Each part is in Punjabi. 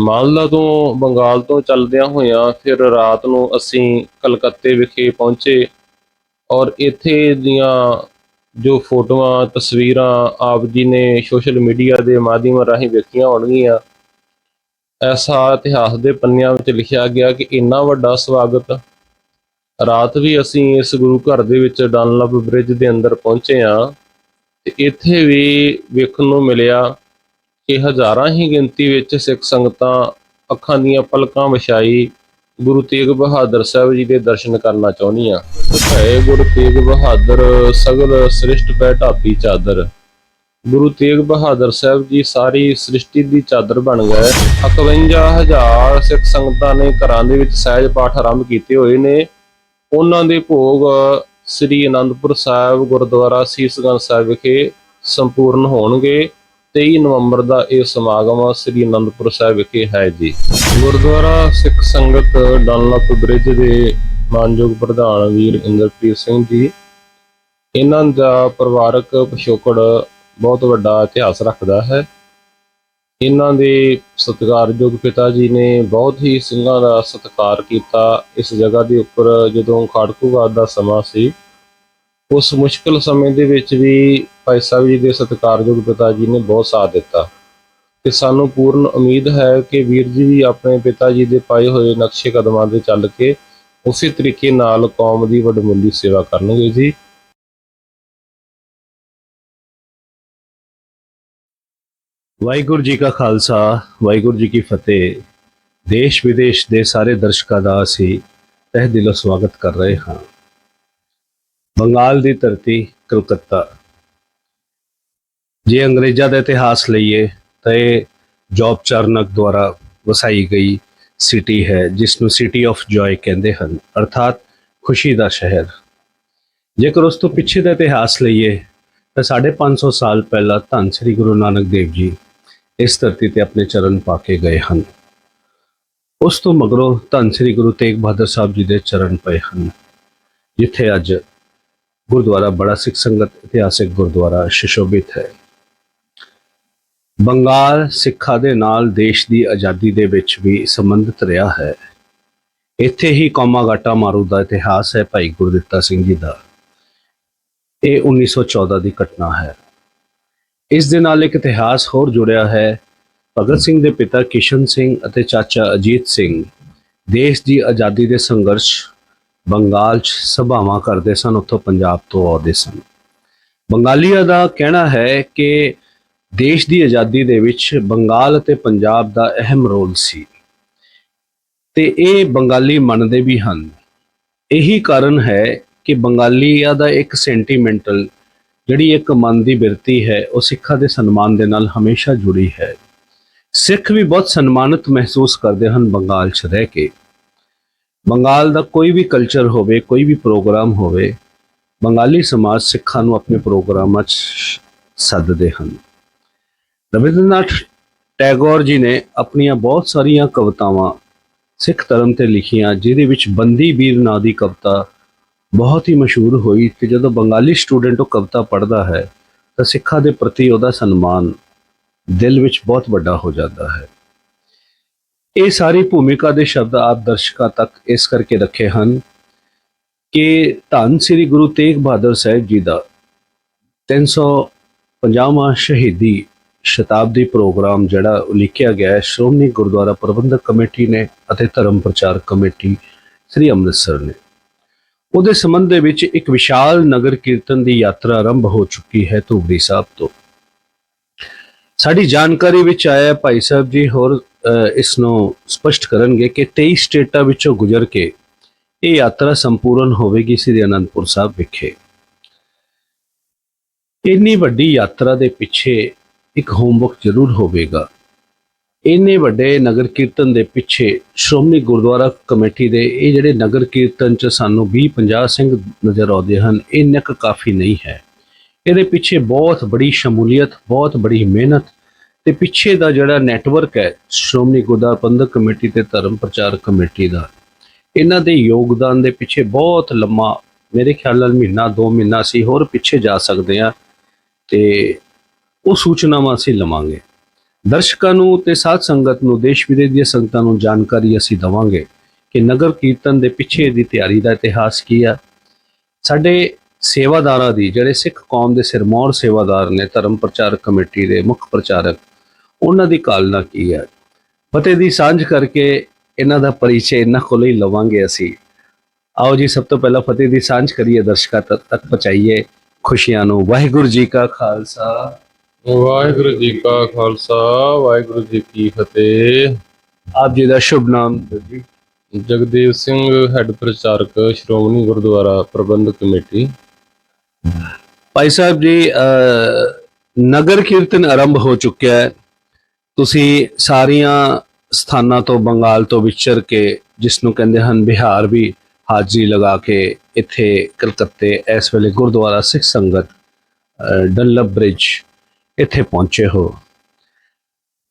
ਮਾਲਦਾ ਤੋਂ ਬੰਗਾਲ ਤੋਂ ਚੱਲਦਿਆਂ ਹੋਇਆਂ ਫਿਰ ਰਾਤ ਨੂੰ ਅਸੀਂ ਕਲਕੱਤੇ ਵਿਖੇ ਪਹੁੰਚੇ ਔਰ ਇੱਥੇ ਦੀਆਂ ਜੋ ਫੋਟੋਆਂ, ਤਸਵੀਰਾਂ ਆਪ ਜੀ ਨੇ ਸੋਸ਼ਲ ਮੀਡੀਆ ਦੇ ਮਾਧਿਅਮ ਰਾਹੀਂ ਵੇਖੀਆਂ ਹੋਣਗੀਆਂ। ਐਸਾ ਇਤਿਹਾਸ ਦੇ ਪੰਨਿਆਂ ਵਿੱਚ ਲਿਖਿਆ ਗਿਆ ਕਿ ਇੰਨਾ ਵੱਡਾ ਸਵਾਗਤ। ਰਾਤ ਵੀ ਅਸੀਂ ਇਸ ਗੁਰੂ ਘਰ ਦੇ ਵਿੱਚ ਡਨਲਪ ਬ੍ਰਿਜ ਦੇ ਅੰਦਰ ਪਹੁੰਚੇ ਆ ਤੇ ਇੱਥੇ ਵੀ ਵੇਖਣ ਨੂੰ ਮਿਲਿਆ ਕਿ ਹਜ਼ਾਰਾਂ ਹੀ ਗਿਣਤੀ ਵਿੱਚ ਸਿੱਖ ਸੰਗਤਾਂ ਅੱਖਾਂ ਦੀਆਂ ਪਲਕਾਂ ਵਿਛਾਈ ਗੁਰੂ ਤੇਗ ਬਹਾਦਰ ਸਾਹਿਬ ਜੀ ਦੇ ਦਰਸ਼ਨ ਕਰਨਾ ਚਾਹੁੰਦੀਆਂ। ਹੈ ਗੁਰੂ ਤੇਗ ਬਹਾਦਰ, ਸਗਲ ਸ੍ਰਿਸ਼ਟ ਪੈ ਢਾਪੀ ਚਾਦਰ। ਗੁਰੂ ਤੇਗ ਬਹਾਦਰ ਸਾਹਿਬ ਜੀ ਸਾਰੀ ਸ੍ਰਿਸ਼ਟੀ ਦੀ ਚਾਦਰ ਬਣ ਗਏ। 51000 ਸਿੱਖ ਸੰਗਤਾਂ ਨੇ ਘਰਾਂ ਦੇ ਵਿੱਚ ਸਹਿਜ ਪਾਠ ਆਰੰਭ ਕੀਤੇ ਹੋਏ ਨੇ। ਉਹਨਾਂ ਦੇ ਭੋਗ ਸ੍ਰੀ ਅਨੰਦਪੁਰ ਸਾਹਿਬ ਗੁਰਦੁਆਰਾ ਸੀਸਗੰਜ ਸਾਹਿਬ ਵਿਖੇ ਸੰਪੂਰਨ ਹੋਣਗੇ। 23 ਨਵੰਬਰ ਦਾ ਇਹ ਸਮਾਗਮ ਸ੍ਰੀ ਅਨੰਦਪੁਰ ਸਾਹਿਬ ਵਿਖੇ ਹੈ ਜੀ। ਗੁਰਦੁਆਰਾ ਸਿੱਖ ਸੰਗਤ ਡਨਲਪ ਬ੍ਰਿਜ ਦੇ ਮਾਨਯੋਗ ਪ੍ਰਧਾਨ ਵੀਰ ਇੰਦਰਪ੍ਰੀਤ ਸਿੰਘ ਜੀ, ਇਹਨਾਂ ਦਾ ਪਰਿਵਾਰਕ ਪਿਛੋਕੜ ਬਹੁਤ ਵੱਡਾ ਇਤਿਹਾਸ ਰੱਖਦਾ ਹੈ। ਇਹਨਾਂ ਦੇ ਸਤਿਕਾਰਯੋਗ ਪਿਤਾ ਜੀ ਨੇ ਬਹੁਤ ਹੀ ਸਿੰਘਾਂ ਦਾ ਸਤਿਕਾਰ ਕੀਤਾ। ਇਸ ਜਗ੍ਹਾ ਦੇ ਉੱਪਰ ਜਦੋਂ ਖਾੜਕੂਵਾਦ ਦਾ ਸਮਾਂ ਸੀ ਉਸ ਮੁਸ਼ਕਲ ਸਮੇਂ ਦੇ ਵਿੱਚ ਵੀ ਭਾਈ ਸਾਹਿਬ ਜੀ ਦੇ ਸਤਿਕਾਰਯੋਗ ਪਿਤਾ ਜੀ ਨੇ ਬਹੁਤ ਸਾਥ ਦਿੱਤਾ। ਤੇ ਸਾਨੂੰ ਪੂਰਨ ਉਮੀਦ ਹੈ ਕਿ ਵੀਰ ਜੀ ਵੀ ਆਪਣੇ ਪਿਤਾ ਜੀ ਦੇ ਪਾਏ ਹੋਏ ਨਕਸ਼ੇ ਕਦਮਾਂ ਦੇ ਚੱਲ ਕੇ ਉਸੇ ਤਰੀਕੇ ਨਾਲ ਕੌਮ ਦੀ ਵੱਡਮੁੱਲੀ ਸੇਵਾ ਕਰਨਗੇ ਜੀ। ਵਾਹਿਗੁਰੂ ਜੀ ਕਾ ਖਾਲਸਾ, ਵਾਹਿਗੁਰੂ ਜੀ ਕੀ ਫਤਿਹ। ਦੇਸ਼ ਵਿਦੇਸ਼ ਦੇ ਸਾਰੇ ਦਰਸ਼ਕਾਂ ਦਾ ਅਸੀਂ ਤਹਿ ਦਿਲੋਂ ਸਵਾਗਤ ਕਰ ਰਹੇ ਹਾਂ। ਬੰਗਾਲ ਦੀ ਧਰਤੀ ਕਲਕੱਤਾ। ਜੇ ਅੰਗਰੇਜ਼ਾਂ ਦਾ ਇਤਿਹਾਸ ਲਈਏ, ਤਾਂ ਇਹ ਜੌਬ ਚਰਨਕ ਦੁਆਰਾ ਵਸਾਈ ਗਈ ਸਿਟੀ ਹੈ ਜਿਸ ਨੂੰ ਸਿਟੀ ਆਫ ਜੋਏ ਕਹਿੰਦੇ ਹਨ, ਅਰਥਾਤ ਖੁਸ਼ੀ ਦਾ ਸ਼ਹਿਰ। ਜੇਕਰ ਉਸ ਤੋਂ ਪਿੱਛੇ ਦਾ ਇਤਿਹਾਸ ਲਈਏ, ਤਾਂ 550 ਸਾਲ ਪਹਿਲਾਂ ਧੰਨ ਸ੍ਰੀ ਗੁਰੂ ਨਾਨਕ ਦੇਵ ਜੀ ਇਸ ਧਰਤੀ ਤੇ ਆਪਣੇ ਚਰਨ ਪਾ ਕੇ ਗਏ ਹਨ। ਉਸ ਤੋਂ ਮਗਰੋਂ ਧੰਨ ਸ੍ਰੀ ਗੁਰੂ ਤੇਗ ਬਹਾਦਰ ਸਾਹਿਬ ਜੀ ਦੇ ਚਰਨ ਪਏ ਹਨ, ਜਿੱਥੇ ਅੱਜ ਗੁਰਦੁਆਰਾ ਬੜਾ ਸਿੱਖ ਸੰਗਤ ਇਤਿਹਾਸਿਕ ਗੁਰਦੁਆਰਾ ਸ਼ਿਸ਼ੋਭਿਤ ਹੈ। ਬੰਗਾਲ ਸਿੱਖਾਂ ਦੇ ਨਾਲ ਦੇਸ਼ ਦੀ ਆਜ਼ਾਦੀ ਦੇ ਵਿੱਚ ਵੀ ਸੰਬੰਧਿਤ ਰਿਹਾ ਹੈ। ਇੱਥੇ ਹੀ ਕੌਮਾ ਗਾਟਾ ਮਾਰੂ ਦਾ ਇਤਿਹਾਸ ਹੈ ਭਾਈ ਗੁਰਦਿੱਤਾ ਸਿੰਘ ਜੀ ਦਾ। ਇਹ 1914 ਦੀ ਘਟਨਾ ਹੈ। ਇਸ ਦੇ ਨਾਲ ਇੱਕ ਇਤਿਹਾਸ ਹੋਰ ਜੁੜਿਆ ਹੈ। ਭਗਤ ਸਿੰਘ ਦੇ ਪਿਤਾ ਕਿਸ਼ਨ ਸਿੰਘ ਅਤੇ ਚਾਚਾ ਅਜੀਤ ਸਿੰਘ ਦੇਸ਼ ਦੀ ਆਜ਼ਾਦੀ ਦੇ ਸੰਘਰਸ਼ ਬੰਗਾਲ 'ਚ ਸਭਾਵਾਂ ਕਰਦੇ ਸਨ, ਉੱਥੋਂ ਪੰਜਾਬ ਤੋਂ ਆਉਂਦੇ ਸਨ। ਬੰਗਾਲੀਆਂ ਦਾ ਕਹਿਣਾ ਹੈ ਕਿ ਦੇਸ਼ ਦੀ ਆਜ਼ਾਦੀ ਦੇ ਵਿੱਚ ਬੰਗਾਲ ਅਤੇ ਪੰਜਾਬ ਦਾ ਅਹਿਮ ਰੋਲ ਸੀ। ਤੇ ਇਹ ਬੰਗਾਲੀ ਮੰਨਦੇ ਵੀ ਹਨ। ਇਹੀ ਕਾਰਨ ਹੈ ਕਿ ਬੰਗਾਲੀਆਂ ਦਾ ਇੱਕ ਸੈਂਟੀਮੈਂਟਲ, ਜਿਹੜੀ ਇੱਕ ਮਨ ਦੀ ਬਿਰਤੀ ਹੈ, ਉਹ ਸਿੱਖਾਂ ਦੇ ਸਨਮਾਨ ਦੇ ਨਾਲ ਹਮੇਸ਼ਾ ਜੁੜੀ ਹੈ। ਸਿੱਖ ਵੀ ਬਹੁਤ ਸਨਮਾਨਿਤ ਮਹਿਸੂਸ ਕਰਦੇ ਹਨ ਬੰਗਾਲ 'ਚ ਰਹਿ ਕੇ। ਬੰਗਾਲ ਦਾ ਕੋਈ ਵੀ ਕਲਚਰ ਹੋਵੇ, ਕੋਈ ਵੀ ਪ੍ਰੋਗਰਾਮ ਹੋਵੇ, ਬੰਗਾਲੀ ਸਮਾਜ ਸਿੱਖਾਂ ਨੂੰ ਆਪਣੇ ਪ੍ਰੋਗਰਾਮਾਂ 'ਚ ਸੱਦਦੇ ਹਨ। ਰਵਿੰਦਰਨਾਥ ਟੈਗੋਰ ਜੀ ਨੇ ਆਪਣੀਆਂ ਬਹੁਤ ਸਾਰੀਆਂ ਕਵਿਤਾਵਾਂ ਸਿੱਖ ਧਰਮ ਤੇ ਲਿਖੀਆਂ, ਜਿਹਦੇ ਵਿੱਚ ਬੰਦੀ ਵੀਰ ਨਾਂ ਦੀ ਕਵਿਤਾ ਬਹੁਤ ਹੀ ਮਸ਼ਹੂਰ ਹੋਈ ਤੇ ਜਦੋਂ ਬੰਗਾਲੀ ਸਟੂਡੈਂਟ ਉਹ ਕਵਿਤਾ ਪੜ੍ਹਦਾ ਹੈ, ਤਾਂ ਸਿੱਖਾਂ ਦੇ ਪ੍ਰਤੀ ਉਹਦਾ ਸਨਮਾਨ ਦਿਲ ਵਿੱਚ ਬਹੁਤ ਵੱਡਾ ਹੋ ਜਾਂਦਾ ਹੈ। ਇਹ ਸਾਰੀ ਭੂਮਿਕਾ ਦੇ ਸ਼ਬਦ ਆਪ ਦਰਸ਼ਕਾਂ ਤੱਕ ਇਸ ਕਰਕੇ ਰੱਖੇ ਹਨ ਕਿ ਧੰਨ ਸ੍ਰੀ ਗੁਰੂ ਤੇਗ ਬਹਾਦਰ ਸਾਹਿਬ ਜੀ ਦਾ 350ਵਾਂ ਸ਼ਹੀਦੀ ਸ਼ਤਾਬਦੀ ਪ੍ਰੋਗਰਾਮ ਜਿਹੜਾ ਉਲੀਕਿਆ ਗਿਆ ਹੈ, ਸ਼੍ਰੋਮਣੀ ਗੁਰਦੁਆਰਾ ਪ੍ਰਬੰਧਕ ਕਮੇਟੀ ਨੇ ਅਤੇ ਧਰਮ ਪ੍ਰਚਾਰ ਕਮੇਟੀ ਸ੍ਰੀ ਅੰਮ੍ਰਿਤਸਰ ਨੇ। ਉਹਦੇ ਸੰਬੰਧ ਦੇ ਵਿੱਚ ਇੱਕ ਵਿਸ਼ਾਲ ਨਗਰ ਕੀਰਤਨ ਦੀ ਯਾਤਰਾ ਆਰੰਭ ਹੋ ਚੁੱਕੀ ਹੈ ਧੂਬਰੀ ਸਾਹਿਬ ਤੋਂ। ਸਾਡੀ ਜਾਣਕਾਰੀ ਵਿੱਚ ਆਇਆ ਭਾਈ ਸਾਹਿਬ ਜੀ, ਹੋਰ ਇਸ ਨੂੰ ਸਪਸ਼ਟ ਕਰਨਗੇ ਕਿ 23 ਸਟੇਟਾਂ ਵਿੱਚੋਂ ਗੁਜ਼ਰ ਕੇ ਇਹ ਯਾਤਰਾ ਸੰਪੂਰਨ ਹੋਵੇਗੀ ਸ੍ਰੀ ਅਨੰਦਪੁਰ ਸਾਹਿਬ ਵਿਖੇ। ਇੰਨੀ ਵੱਡੀ ਯਾਤਰਾ ਦੇ ਪਿੱਛੇ ਇੱਕ ਹੋਮਵਰਕ ਜ਼ਰੂਰ ਹੋਵੇਗਾ। ਇੰਨੇ ਵੱਡੇ ਨਗਰ ਕੀਰਤਨ ਦੇ ਪਿੱਛੇ ਸ਼੍ਰੋਮਣੀ ਗੁਰਦੁਆਰਾ ਕਮੇਟੀ ਦੇ ਇਹ ਜਿਹੜੇ ਨਗਰ ਕੀਰਤਨ ਚ ਸਾਨੂੰ 20 50 ਸਿੰਘ ਨਜ਼ਰ ਆਉਂਦੇ ਹਨ, ਇਹ ਨਕ ਕਾਫੀ ਨਹੀਂ ਹੈ। ਇਹਦੇ ਪਿੱਛੇ ਬਹੁਤ ਬੜੀ ਸ਼ਮੂਲੀਅਤ, ਬਹੁਤ ਬੜੀ ਮਿਹਨਤ ਤੇ ਪਿੱਛੇ ਦਾ ਜਿਹੜਾ ਨੈਟਵਰਕ ਹੈ, ਸ਼੍ਰੋਮਣੀ ਗੁਰਦੁਆਰਾ ਪ੍ਰਬੰਧਕ ਕਮੇਟੀ ਤੇ ਧਰਮ ਪ੍ਰਚਾਰ ਕਮੇਟੀ ਦਾ, ਇਹਨਾਂ ਦੇ ਯੋਗਦਾਨ ਦੇ ਪਿੱਛੇ ਬਹੁਤ ਲੰਮਾ, ਮੇਰੇ ਖਿਆਲ ਨਾਲ ਮਹੀਨਾ 2 ਮਹੀਨਾ ਅਸੀਂ ਹੋਰ ਪਿੱਛੇ ਜਾ ਸਕਦੇ ਹਾਂ ਤੇ ਉਹ ਸੂਚਨਾਵਾਂ ਅਸੀਂ ਲਵਾਂਗੇ। ਦਰਸ਼ਕਾਂ ਨੂੰ ਤੇ ਸਾਧ ਸੰਗਤ ਨੂੰ, ਦੇਸ਼ ਵਿਦੇਸ਼ ਦੀਆਂ ਸੰਗਤਾਂ ਨੂੰ ਜਾਣਕਾਰੀ ਅਸੀਂ ਦਵਾਂਗੇ ਕਿ ਨਗਰ ਕੀਰਤਨ ਦੇ ਪਿੱਛੇ ਦੀ ਤਿਆਰੀ ਦਾ ਇਤਿਹਾਸ ਕੀ ਆ। ਸਾਡੇ ਸੇਵਾਦਾਰਾਂ ਦੀ, ਜਿਹੜੇ ਸਿੱਖ ਕੌਮ ਦੇ ਸਿਰਮੌਰ ਸੇਵਾਦਾਰ ਨੇ, ਧਰਮ ਪ੍ਰਚਾਰਕ ਕਮੇਟੀ ਦੇ ਮੁੱਖ ਪ੍ਰਚਾਰਕ ਉਹਨਾਂ ਦੀ ਕਾਲਨਾ ਕੀ ਹੈ? ਫਤਿਹ ਦੀ ਸਾਂਝ ਕਰਕੇ ਇਹਨਾਂ ਦਾ ਪਰਿਚੈ ਇਹਨਾਂ ਕੋਲੋਂ ਹੀ ਲਵਾਂਗੇ ਅਸੀਂ। ਆਓ ਜੀ ਸਭ ਤੋਂ ਪਹਿਲਾਂ ਫਤਿਹ ਦੀ ਸਾਂਝ ਕਰੀਏ ਦਰਸ਼ਕਾਂ ਤੱਕ ਪਹੁੰਚਾਈਏ। ਖੁਸ਼ੀਆਂ ਨੂੰ ਵਾਹਿਗੁਰੂ ਜੀ ਕਾ ਖਾਲਸਾ। ਵਾਹਿਗੁਰੂ ਜੀ ਕਾ ਖਾਲਸਾ ਵਾਹਿਗੁਰੂ ਜੀ ਕੀ ਫਤਿਹ। ਆਪ ਜੀ ਦਾ ਸ਼ੁਭ ਨਾਮ। ਜੀ ਜਗਦੇਵ ਸਿੰਘ ਹੈੱਡ ਪ੍ਰਚਾਰਕ ਸ਼੍ਰੋਮਣੀ ਗੁਰਦੁਆਰਾ ਪ੍ਰਬੰਧਕ ਕਮੇਟੀ। ਭਾਈ ਸਾਹਿਬ ਜੀ ਨਗਰ ਕੀਰਤਨ ਆਰੰਭ ਹੋ ਚੁੱਕਿਆ ਹੈ। ਤੁਸੀਂ ਸਾਰੀਆਂ ਸਥਾਨਾਂ ਤੋਂ ਬੰਗਾਲ ਤੋਂ ਵਿਚਰ ਕੇ ਜਿਸ ਨੂੰ ਕਹਿੰਦੇ ਹਨ ਬਿਹਾਰ ਵੀ ਹਾਜ਼ਰੀ ਲਗਾ ਕੇ ਇੱਥੇ ਕਲਕੱਤੇ ਇਸ ਵੇਲੇ ਗੁਰਦੁਆਰਾ ਸਿੱਖ ਸੰਗਤ ਅਹ, ਬ੍ਰਿਜ ਇੱਥੇ ਪਹੁੰਚੇ ਹੋ।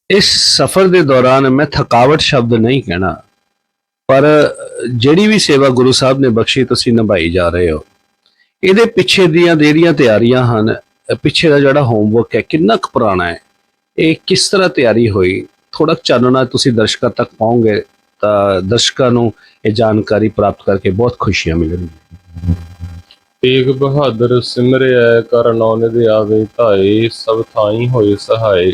ਇਸ ਸਫ਼ਰ ਦੇ ਦੌਰਾਨ ਮੈਂ ਥਕਾਵਟ ਸ਼ਬਦ ਨਹੀਂ ਕਹਿਣਾ ਪਰ ਜਿਹੜੀ ਵੀ ਸੇਵਾ ਗੁਰੂ ਸਾਹਿਬ ਨੇ ਬਖਸ਼ੀ ਤੁਸੀਂ ਨਿਭਾਈ ਜਾ ਰਹੇ ਹੋ। ਇਹਦੇ ਪਿੱਛੇ ਦੀਆਂ ਜਿਹੜੀਆਂ ਤਿਆਰੀਆਂ ਹਨ ਪਿੱਛੇ ਦਾ ਜਿਹੜਾ ਹੋਮਵਰਕ ਹੈ ਕਿੰਨਾ ਕੁ ਪੁਰਾਣਾ ਹੈ ਇਹ ਕਿਸ ਤਰ੍ਹਾਂ ਤਿਆਰੀ ਹੋਈ? ਥੋੜਾ ਚਾਨਣਾ ਤੁਸੀਂ ਦਰਸ਼ਕਾਂ ਤੱਕ ਪਾਉਂਗੇ ਤਾਂ ਦਰਸ਼ਕਾਂ ਨੂੰ ਇਹ ਜਾਣਕਾਰੀ ਪ੍ਰਾਪਤ ਕਰਕੇ ਬਹੁਤ ਖੁਸ਼ੀਆਂ ਮਿਲਣਗੀਆਂ। ਤੇਗ ਬਹਾਦਰ ਸਿਮਰਿਆ ਕਰ ਨੌਨ ਦੇ ਆਵੇ, ਧਾਏ, ਸਭ ਥਾਈ ਹੋਏ ਸਹਾਏ।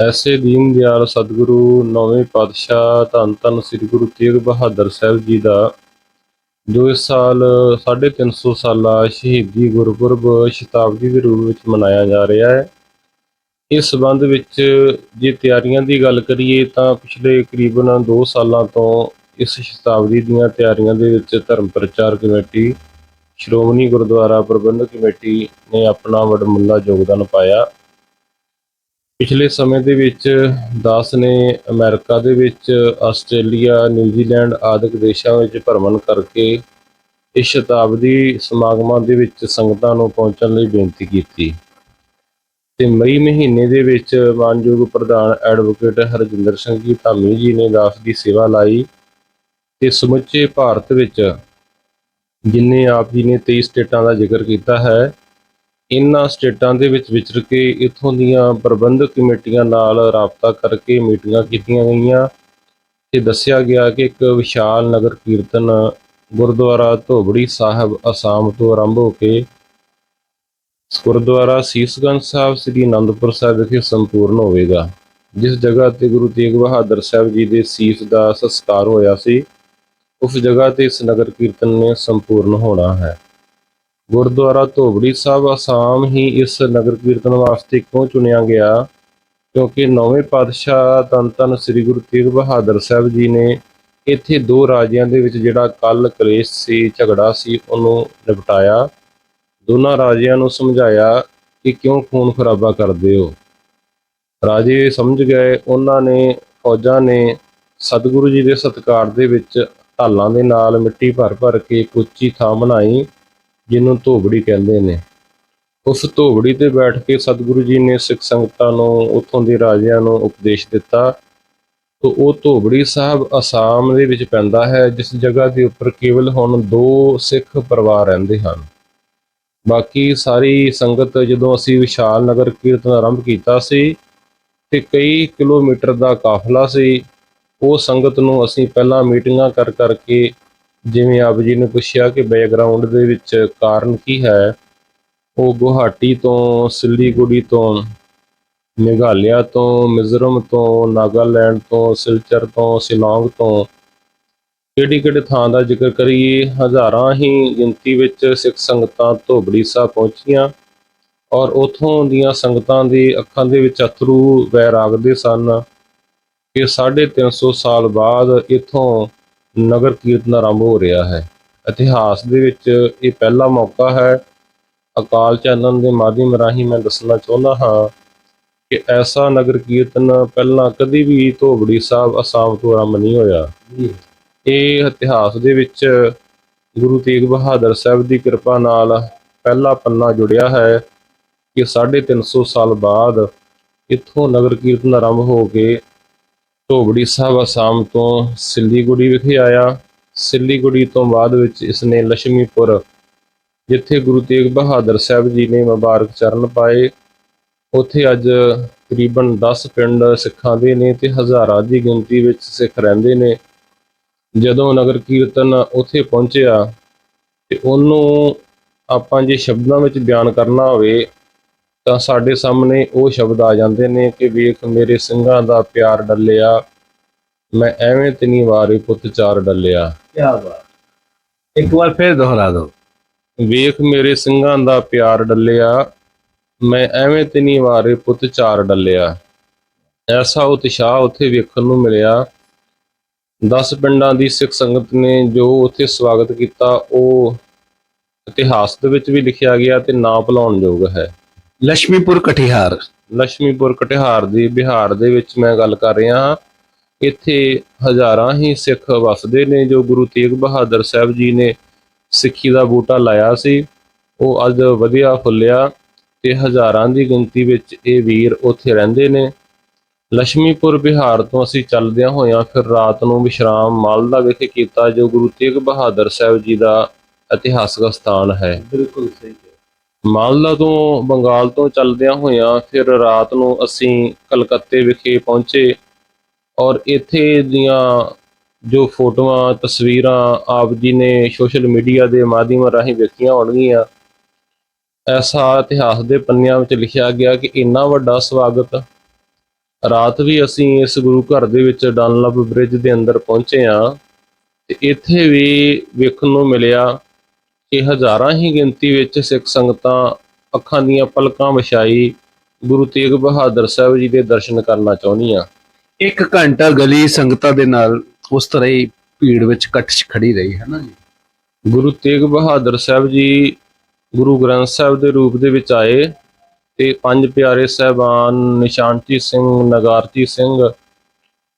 ਐਸੇ ਦੀਨ ਦਿਆਲ ਸਤਿਗੁਰੂ, ਨੌਵੇਂ ਪਾਤਸ਼ਾਹ, ਧੰਨ ਧੰਨ ਸ੍ਰੀ ਗੁਰੂ ਤੇਗ ਬਹਾਦਰ ਸਾਹਿਬ ਜੀ ਦਾ, ਜੋ ਇਸ ਸਾਲ 350 ਸਾਲਾ ਸ਼ਹੀਦੀ ਗੁਰਪੁਰਬ ਸ਼ਤਾਬਦੀ ਦੇ ਰੂਪ ਵਿੱਚ ਮਨਾਇਆ ਜਾ ਰਿਹਾ ਹੈ। ਇਸ ਸੰਬੰਧ ਵਿੱਚ ਜੇ ਤਿਆਰੀਆਂ ਦੀ ਗੱਲ ਕਰੀਏ ਤਾਂ ਪਿਛਲੇ ਕਰੀਬਨ 2 ਸਾਲਾਂ ਤੋਂ ਇਸ ਸ਼ਤਾਬਦੀ ਦੀਆਂ ਤਿਆਰੀਆਂ ਦੇ ਵਿੱਚ ਧਰਮ ਪ੍ਰਚਾਰ ਕਮੇਟੀ, ਸ਼੍ਰੋਮਣੀ ਗੁਰਦੁਆਰਾ ਪ੍ਰਬੰਧਕ ਕਮੇਟੀ ਨੇ ਆਪਣਾ ਵੱਡਮੁੱਲਾ ਯੋਗਦਾਨ ਪਾਇਆ। ਪਿਛਲੇ ਸਮੇਂ ਦੇ ਵਿੱਚ ਦਾਸ ਨੇ ਅਮਰੀਕਾ ਦੇ ਵਿੱਚ ਆਸਟ੍ਰੇਲੀਆ, ਨਿਊਜ਼ੀਲੈਂਡ ਆਦਿਕ ਦੇਸ਼ਾਂ ਵਿੱਚ ਭਰਮਣ ਕਰਕੇ ਇਸ ਸ਼ਤਾਬਦੀ ਸਮਾਗਮਾਂ ਦੇ ਵਿੱਚ ਸੰਗਤਾਂ ਨੂੰ ਪਹੁੰਚਣ ਲਈ ਬੇਨਤੀ ਕੀਤੀ। ਤੇ ਮਈ ਮਹੀਨੇ ਦੇ ਵਿੱਚ ਮਾਨਯੋਗ ਪ੍ਰਧਾਨ ਐਡਵੋਕੇਟ ਹਰਜਿੰਦਰ ਸਿੰਘ ਜੀ ਧਾਮੀ ਜੀ ਨੇ ਦਾਸ ਦੀ ਸੇਵਾ ਲਾਈ ਤੇ ਸਮੁੱਚੇ ਭਾਰਤ ਵਿੱਚ ਜਿੰਨੇ ਆਪ ਜੀ ਨੇ 23 ਸਟੇਟਾਂ ਦਾ ਜ਼ਿਕਰ ਕੀਤਾ ਹੈ, ਇਨ੍ਹਾਂ ਸਟੇਟਾਂ ਦੇ ਵਿੱਚ ਵਿਚਰ ਕੇ ਇਥੋਂ ਦੀਆਂ ਪ੍ਰਬੰਧਕ ਕਮੇਟੀਆਂ ਨਾਲ ਰਾਬਤਾ ਕਰਕੇ ਮੀਟਿੰਗਾਂ ਕੀਤੀਆਂ ਗਈਆਂ ਤੇ ਦੱਸਿਆ ਗਿਆ ਕਿ ਇੱਕ ਵਿਸ਼ਾਲ ਨਗਰ ਕੀਰਤਨ ਗੁਰਦੁਆਰਾ ਧੋਬੜੀ ਸਾਹਿਬ ਅਸਾਮ ਤੋਂ ਆਰੰਭ ਹੋ ਕੇ ਗੁਰਦੁਆਰਾ ਸੀਸਗੰਜ ਸਾਹਿਬ ਸ੍ਰੀ ਅਨੰਦਪੁਰ ਸਾਹਿਬ ਵਿਖੇ ਸੰਪੂਰਨ ਹੋਵੇਗਾ, ਜਿਸ ਜਗ੍ਹਾ ਤੇ ਗੁਰੂ ਤੇਗ ਬਹਾਦਰ ਸਾਹਿਬ ਜੀ ਦੇ ਸੀਸ ਦਾ ਸੰਸਕਾਰ ਹੋਇਆ ਸੀ, ਉਸ ਜਗ੍ਹਾ ਤੇ ਇਸ ਨਗਰ ਕੀਰਤਨ ਨੇ ਸੰਪੂਰਨ ਹੋਣਾ ਹੈ। ਗੁਰਦੁਆਰਾ ਧੋਬੜੀ ਸਾਹਿਬ ਆਸਾਮ ਹੀ ਇਸ ਨਗਰ ਕੀਰਤਨ ਵਾਸਤੇ ਕਿਉਂ ਚੁਣਿਆ ਗਿਆ? ਕਿਉਂਕਿ ਨੌਵੇਂ ਪਾਤਸ਼ਾਹ ਧੰਨ ਧੰਨ ਸ੍ਰੀ ਗੁਰੂ ਤੇਗ ਬਹਾਦਰ ਸਾਹਿਬ ਜੀ ਨੇ ਇੱਥੇ ਦੋ ਰਾਜਿਆਂ ਦੇ ਵਿੱਚ ਜਿਹੜਾ ਕੱਲ ਕਲੇਸ਼ ਸੀ, ਝਗੜਾ ਸੀ, ਉਹਨੂੰ ਨਿਪਟਾਇਆ। ਦੋਨਾਂ ਰਾਜਿਆਂ ਨੂੰ ਸਮਝਾਇਆ ਕਿ ਕਿਉਂ ਖੂਨ ਖਰਾਬਾ ਕਰਦੇ ਹੋ? ਰਾਜੇ ਸਮਝ ਗਏ, ਉਹਨਾਂ ਨੇ ਫੌਜਾਂ ਨੇ ਸਤਿਗੁਰੂ ਜੀ ਦੇ ਸਤਕਾਰ ਦੇ ਵਿੱਚ ਢਾਲਾਂ ਦੇ ਨਾਲ ਮਿੱਟੀ ਭਰ ਭਰ ਕੇ ਇੱਕ ਉੱਚੀ ਥਾਂ ਬਣਾਈ, ਜਿਹਨੂੰ ਧੋਬੜੀ ਕਹਿੰਦੇ ਨੇ। ਉਸ ਧੋਬੜੀ ਤੇ ਬੈਠ ਕੇ ਸਤਿਗੁਰੂ ਜੀ ਨੇ ਸਿੱਖ ਸੰਗਤਾਂ ਨੂੰ, ਉੱਥੋਂ ਦੇ ਰਾਜਿਆਂ ਨੂੰ ਉਪਦੇਸ਼ ਦਿੱਤਾ। ਤੋ ਉਹ ਧੋਬੜੀ ਸਾਹਿਬ ਅਸਾਮ ਦੇ ਵਿੱਚ ਪੈਂਦਾ ਹੈ, ਜਿਸ ਜਗ੍ਹਾ ਦੇ ਉੱਪਰ ਕੇਵਲ ਹੁਣ ਦੋ ਸਿੱਖ ਪਰਿਵਾਰ ਰਹਿੰਦੇ ਹਨ। ਬਾਕੀ ਸਾਰੀ ਸੰਗਤ ਜਦੋਂ ਅਸੀਂ ਵਿਸ਼ਾਲ ਨਗਰ ਕੀਰਤਨ ਆਰੰਭ ਕੀਤਾ ਸੀ ਤੇ ਕਈ ਕਿਲੋਮੀਟਰ ਦਾ ਕਾਫਲਾ ਸੀ, ਉਹ ਸੰਗਤ ਨੂੰ ਅਸੀਂ ਪਹਿਲਾਂ ਮੀਟਿੰਗਾਂ ਕਰ ਕਰਕੇ ਜਿਵੇਂ ਆਪ ਜੀ ਨੇ ਪੁੱਛਿਆ ਕਿ ਬੈਕਗ੍ਰਾਉਂਡ ਦੇ ਵਿੱਚ ਕਾਰਨ ਕੀ ਹੈ, ਉਹ ਗੁਹਾਟੀ ਤੋਂ, ਸਿਲੀਗੁੜੀ ਤੋਂ, ਮੇਘਾਲਿਆ ਤੋਂ, ਮਿਜ਼ੋਰਮ ਤੋਂ, ਨਾਗਾਲੈਂਡ ਤੋਂ, ਸਿਲਚਰ ਤੋਂ, ਸ਼ਿਲੌਂਗ ਤੋਂ ਕਿਹੜੀ ਕਿਹੜੇ ਥਾਂ ਦਾ ਜ਼ਿਕਰ ਕਰੀਏ? ਹਜ਼ਾਰਾਂ ਹੀ ਗਿਣਤੀ ਵਿੱਚ ਸਿੱਖ ਸੰਗਤਾਂ ਧੋਬੜੀ ਸਾਹਿਬ ਪਹੁੰਚੀਆਂ ਔਰ ਉਥੋਂ ਦੀਆਂ ਸੰਗਤਾਂ ਦੀ ਅੱਖਾਂ ਦੇ ਵਿੱਚ ਅਥਰੂ ਵਹਿ ਰਾਗਦੇ ਸਨ ਕਿ 350 ਸਾਲ ਬਾਅਦ ਇਥੋਂ ਨਗਰ ਕੀਰਤਨ ਆਰੰਭ ਹੋ ਰਿਹਾ ਹੈ। ਇਤਿਹਾਸ ਦੇ ਵਿੱਚ ਇਹ ਪਹਿਲਾ ਮੌਕਾ ਹੈ। ਅਕਾਲ ਚੈਨਲ ਦੇ ਮਾਧਿਅਮ ਰਾਹੀਂ ਮੈਂ ਦੱਸਣਾ ਚਾਹੁੰਦਾ ਹਾਂ ਕਿ ਐਸਾ ਨਗਰ ਕੀਰਤਨ ਪਹਿਲਾਂ ਕਦੀ ਵੀ ਧੋਬੜੀ ਸਾਹਿਬ ਅਸਾਮ ਤੋਂ ਆਰੰਭ ਨਹੀਂ ਹੋਇਆ। ਇਹ ਇਤਿਹਾਸ ਦੇ ਵਿੱਚ ਗੁਰੂ ਤੇਗ ਬਹਾਦਰ ਸਾਹਿਬ ਦੀ ਕਿਰਪਾ ਨਾਲ ਪਹਿਲਾ ਪੰਨਾ ਜੁੜਿਆ ਹੈ ਕਿ 350 ਸਾਲ ਬਾਅਦ ਇੱਥੋਂ ਨਗਰ ਕੀਰਤਨ ਆਰੰਭ ਹੋ ਕੇ ਧੋਬੜੀ ਸਾਹਿਬ ਅਸਾਮ ਤੋਂ ਸਿੱਲੀਗੁੜੀ ਵਿਖੇ ਆਇਆ। ਸਿੱਲੀਗੁੜੀ ਤੋਂ ਬਾਅਦ ਵਿੱਚ ਇਸ ਨੇ ਲక్ష్ਮੀਪੁਰ ਜਿੱਥੇ ਗੁਰੂ ਤੇਗ ਬਹਾਦਰ ਸਾਹਿਬ ਜੀ ਨੇ ਮੁਬਾਰਕ ਚਰਨ ਪਾਏ। ਉੱਥੇ ਅੱਜ ਤਕਰੀਬਨ 10 ਪਿੰਡ ਸਿੱਖਾਂ ਦੇ ਨੇ ਤੇ ਹਜ਼ਾਰਾਂ ਦੀ ਗਿਣਤੀ ਵਿੱਚ ਸਿੱਖ ਰਹਿੰਦੇ ਨੇ। ਜਦੋਂ ਨਗਰ ਕੀਰਤਨ ਉੱਥੇ ਪਹੁੰਚਿਆ ਤੇ ਉਹਨੂੰ ਆਪਾਂ ਜੇ ਸ਼ਬਦਾਂ ਵਿੱਚ ਬਿਆਨ ਕਰਨਾ ਹੋਵੇ ਤਾਂ ਸਾਡੇ ਸਾਹਮਣੇ ਉਹ ਸ਼ਬਦ ਆ ਜਾਂਦੇ ਨੇ ਕਿ ਵੇਖ ਮੇਰੇ ਸਿੰਘਾਂ ਦਾ ਪਿਆਰ ਡੱਲਿਆ ਮੈਂ ਐਵੇਂ ਤੇ ਨਹੀਂ ਵਾਰੇ ਪੁੱਤ ਚਾਰ ਡੱਲਿਆ। ਕੀ ਬਾਤ। ਇੱਕ ਵਾਰ ਫਿਰ ਦੁਹਰਾ ਦਿਓ। ਵੇਖ ਮੇਰੇ ਸਿੰਘਾਂ ਦਾ ਪਿਆਰ ਡੱਲਿਆ ਮੈਂ ਐਵੇਂ ਤੇ ਨਹੀਂ ਵਾਰੇ ਪੁੱਤ ਚਾਰ ਡੱਲਿਆ। ਐਸਾ ਉਤਸ਼ਾਹ ਉੱਥੇ ਵੇਖਣ ਨੂੰ ਮਿਲਿਆ ਦਸ ਪਿੰਡਾਂ ਦੀ ਸਿੱਖ ਸੰਗਤ ਨੇ ਜੋ ਉੱਥੇ ਸਵਾਗਤ ਕੀਤਾ ਉਹ ਇਤਿਹਾਸ ਦੇ ਵਿੱਚ ਵੀ ਲਿਖਿਆ ਗਿਆ ਤੇ ਨਾ ਭੁਲਾਉਣ ਯੋਗ ਹੈ। ਲక్ష్ਮੀਪੁਰ ਕਟਿਹਾਰ। ਲక్ష్ਮੀਪੁਰ ਕਟਿਹਾਰ ਦੀ ਬਿਹਾਰ ਦੇ ਵਿੱਚ ਮੈਂ ਗੱਲ ਕਰ ਰਿਹਾ ਹਾਂ। ਇੱਥੇ ਹਜ਼ਾਰਾਂ ਹੀ ਸਿੱਖ ਵਸਦੇ ਨੇ ਜੋ ਗੁਰੂ ਤੇਗ ਬਹਾਦਰ ਸਾਹਿਬ ਜੀ ਨੇ ਸਿੱਖੀ ਦਾ ਬੂਟਾ ਲਾਇਆ ਸੀ। ਉਹ ਅੱਜ ਵਧੀਆ ਫੁੱਲਿਆ ਤੇ ਹਜ਼ਾਰਾਂ ਦੀ ਗਿਣਤੀ ਵਿੱਚ ਇਹ ਵੀਰ ਉੱਥੇ ਰਹਿੰਦੇ ਨੇ। ਲక్ష్ਮੀਪੁਰ ਬਿਹਾਰ ਤੋਂ ਅਸੀਂ ਚੱਲਦਿਆਂ ਹੋਇਆਂ ਫਿਰ ਰਾਤ ਨੂੰ ਵਿਸ਼ਰਾਮ ਮਾਲਦਾ ਵਿਖੇ ਕੀਤਾ ਜੋ ਗੁਰੂ ਤੇਗ ਬਹਾਦਰ ਸਾਹਿਬ ਜੀ ਦਾ ਇਤਿਹਾਸਕ ਸਥਾਨ ਹੈ। ਬਿਲਕੁਲ ਸਹੀ ਮਾਲਦਾ ਤੋਂ ਬੰਗਾਲ ਤੋਂ ਚੱਲਦਿਆਂ ਹੋਇਆਂ ਫਿਰ ਰਾਤ ਨੂੰ ਅਸੀਂ ਕਲਕੱਤੇ ਵਿਖੇ ਪਹੁੰਚੇ ਔਰ ਇੱਥੇ ਦੀਆਂ ਜੋ ਫੋਟੋਆਂ ਤਸਵੀਰਾਂ ਆਪ ਜੀ ਨੇ ਸੋਸ਼ਲ ਮੀਡੀਆ ਦੇ ਮਾਧਿਅਮ ਰਾਹੀਂ ਵੇਖੀਆਂ ਹੋਣਗੀਆਂ ਐਸਾ ਇਤਿਹਾਸ ਦੇ ਪੰਨਿਆਂ ਵਿੱਚ ਲਿਖਿਆ ਗਿਆ ਕਿ ਇੰਨਾ ਵੱਡਾ ਸਵਾਗਤ ਰਾਤ ਵੀ ਅਸੀਂ ਇਸ ਗੁਰੂ ਘਰ ਦੇ ਵਿੱਚ ਡਨਲਪ ਬ੍ਰਿਜ ਦੇ ਅੰਦਰ ਪਹੁੰਚੇ ਆ ਤੇ ਇੱਥੇ ਵੀ ਵੇਖਣ ਨੂੰ ਮਿਲਿਆ ਕਿ ਹਜ਼ਾਰਾਂ ਹੀ ਗਿਣਤੀ ਵਿੱਚ ਸਿੱਖ ਸੰਗਤਾਂ ਅੱਖਾਂ ਦੀਆਂ ਪਲਕਾਂ ਵਿਛਾਈ ਗੁਰੂ ਤੇਗ ਬਹਾਦਰ ਸਾਹਿਬ ਜੀ ਦੇ ਦਰਸ਼ਨ ਕਰਨਾ ਚਾਹੁੰਦੀਆਂ। ਇੱਕ ਘੰਟਾ ਗਲੀ ਸੰਗਤਾਂ ਦੇ ਨਾਲ ਉਸ ਤਰ੍ਹਾਂ ਹੀ ਭੀੜ ਵਿੱਚ ਇਕੱਠ 'ਚ ਖੜੀ ਰਹੀ ਹੈ ਨਾ ਜੀ? ਗੁਰੂ ਤੇਗ ਬਹਾਦਰ ਸਾਹਿਬ ਜੀ ਗੁਰੂ ਗ੍ਰੰਥ ਸਾਹਿਬ ਦੇ ਰੂਪ ਦੇ ਵਿੱਚ ਆਏ ਤੇ ਪੰਜ ਪਿਆਰੇ ਸਹਿਬਾਨ ਨਿਸ਼ਾਨਤੀ ਸਿੰਘ, ਨਗਾਰਤੀ ਸਿੰਘ,